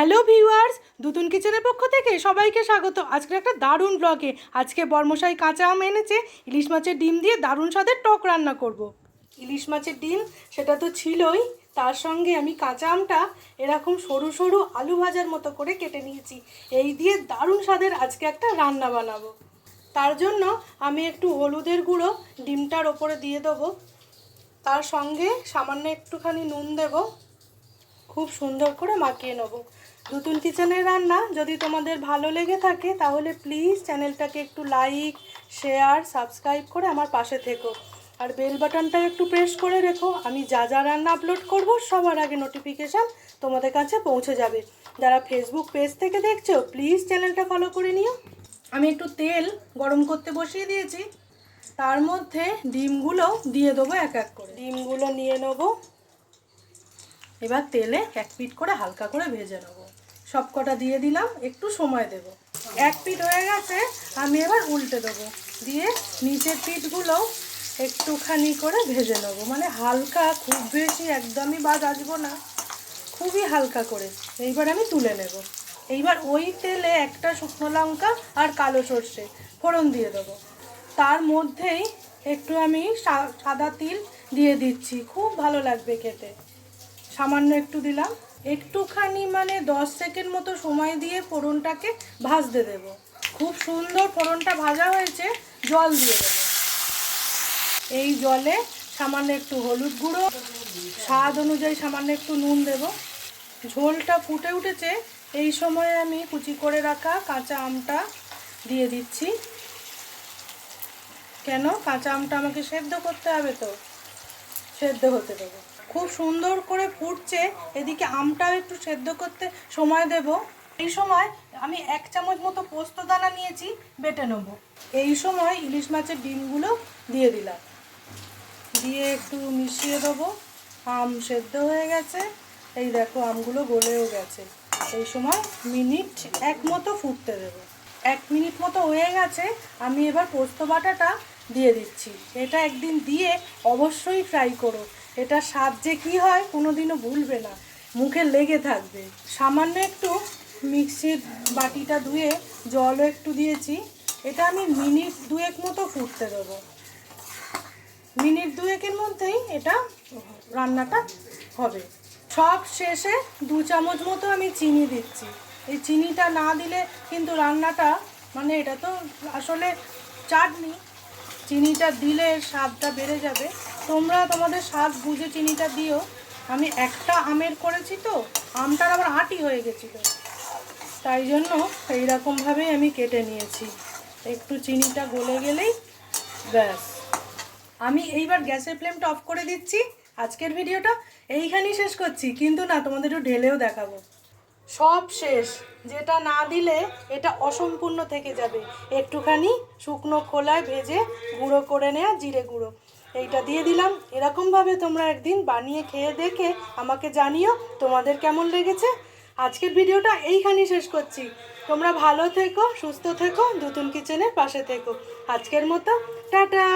Hello viewers দুতুন কিচেনের পক্ষ থেকে সবাইকে স্বাগত। আজকে একটা দারুণ ব্লগে আজকে বর্মশাই কাঁচা আম এনেছে, ইলিশ মাছের ডিম দিয়ে দারুণ স্বাদের টক রান্না করব। ইলিশ মাছের ডিম, সেটা তো ছিলই, তার সঙ্গে আমি কাঁচা আমটা এরকম সরু সরু আলু ভাজার মতো করে কেটে নিয়েছি। এই দিয়ে দারুণ স্বাদের আজকে একটা রান্না বানাবো। তার জন্য আমি একটু হলুদের গুঁড়ো ডিমটার ওপরে দিয়ে দেবো। তার সঙ্গে সামান্য একটুখানি নুন দেবো। খুব সুন্দর করে মাখিয়ে নেব। নতুন কিচেনের রান্না, যদি তোমাদের ভালো লেগে থাকে, তাহলে প্লিজ চ্যানেলটাকে একটু লাইক শেয়ার সাবস্ক্রাইব করে আমার পাশে থেকো। আর বেল বাটনটা একটু প্রেস করে রেখো। আমি যা যা রান্না আপলোড করব, সবার আগে নোটিফিকেশান তোমাদের কাছে পৌঁছে যাবে। যারা ফেসবুক পেজ থেকে দেখছ প্লিজ চ্যানেলটা ফলো করে নিও। আমি একটু তেল গরম করতে বসিয়ে দিয়েছি। তার মধ্যে ডিমগুলো দিয়ে দেবো এক এক করে। ডিমগুলো নিয়ে নেব। এবার তেলে এক পিট করে হালকা করে ভেজে নেব। সব কটা দিয়ে দিলাম, একটু সময় দেব। এক পিট হয়ে গেছে, আমি এবার উল্টে দেবো। দিয়ে নিচের পিঠগুলো একটুখানি করে ভেজে নেব। মানে হালকা, খুব বেশি একদমই বাদ আসব না, খুবই হালকা করে। এইবার আমি তুলে নেব। এইবার ওই তেলে একটা শুকনো লঙ্কা আর কালো সর্ষে ফোড়ন দিয়ে দেবো। তার মধ্যেই একটু আমি সাদা তিল দিয়ে দিচ্ছি। খুব ভালো লাগবে খেতে। সামান্য একটু দিলাম। একটুখানি মানে দশ সেকেন্ড মতো সময় দিয়ে ফোড়নটাকে ভাজতে দেব। খুব সুন্দর ফোড়নটা ভাজা হয়েছে, জল দিয়ে দেব। এই জলে সামান্য একটু হলুদ গুঁড়ো, স্বাদ অনুযায়ী সামান্য একটু নুন দেব। ঝোলটা ফুটে উঠেছে, এই সময় আমি কুচি করে রাখা কাঁচা আমটা দিয়ে দিচ্ছি। কেন? কাঁচা আমটা আমাকে সেদ্ধ করতে হবে তো, সেদ্ধ হতে দেবো। খুব সুন্দর করে ফুটছে। এদিকে আমটাও একটু সেদ্ধ করতে সময় দেব। এই সময় আমি এক চামচ মতো পোস্ত দানা নিয়েছি, বেটে নেব। এই সময় ইলিশ মাছের ডিমগুলো দিয়ে দিলাম। দিয়ে একটু মিশিয়ে দেবো। আম সেদ্ধ হয়ে গেছে। এই দেখো, আমগুলো গলেও গেছে। এই সময় মিনিট এক মতো ফুটতে দেবো। এক মিনিট মতো হয়ে গেছে। আমি এবার পোস্ত বাটাটা দিয়ে দিচ্ছি। এটা একদিন দিয়ে অবশ্যই ফ্রাই করো। এটা স্বাদ যে কী হয় কোনোদিনও ভুলবে না। মুখে লেগে থাকবে। সামান্য একটু মিক্সির বাটিটা ধুয়ে জলও একটু দিয়েছি। এটা আমি মিনিট দুয়েক মতো ফুটতে দেবো। মিনিট দুয়েকের মধ্যেই এটা রান্নাটা হবে। সব শেষে দু চামচ মতো আমি চিনি দিচ্ছি। এই চিনিটা না দিলে কিন্তু রান্নাটা মানে এটা তো আসলে চাটনি। চিনিটা দিলে স্বাদটা বেড়ে যাবে। তোমরা তোমাদের স্বাদ বুঝে চিনিটা দিও। আমি একটা আমের করেছি তো, আমটার আবার আটি হয়ে গেছিল। তাই জন্য এইরকমভাবেই আমি কেটে নিয়েছি। একটু চিনিটা গলে গেলেই ব্যাস। আমি এইবার গ্যাসের ফ্লেমটা অফ করে দিচ্ছি। আজকের ভিডিওটা এইখানেই শেষ করছি। কিন্তু না, তোমাদের একটু ঢেলেও দেখাবো। সব শেষ। যেটা না দিলে এটা অসম্পূর্ণ থেকে যাবে। একটুখানি শুকনো খোলায় ভেজে গুঁড়ো করে নেওয়া জিরে গুঁড়ো। এইটা দিয়ে দিলাম। এরকমভাবে তোমরা একদিন বানিয়ে খেয়ে দেখে আমাকে জানিও তোমাদের কেমন লেগেছে। আজকের ভিডিওটা এইখানেই শেষ করছি। তোমরা ভালো থেকো, সুস্থ থেকো নতুন কিচেনের পাশে থেকো। আজকের মতো, টাটা!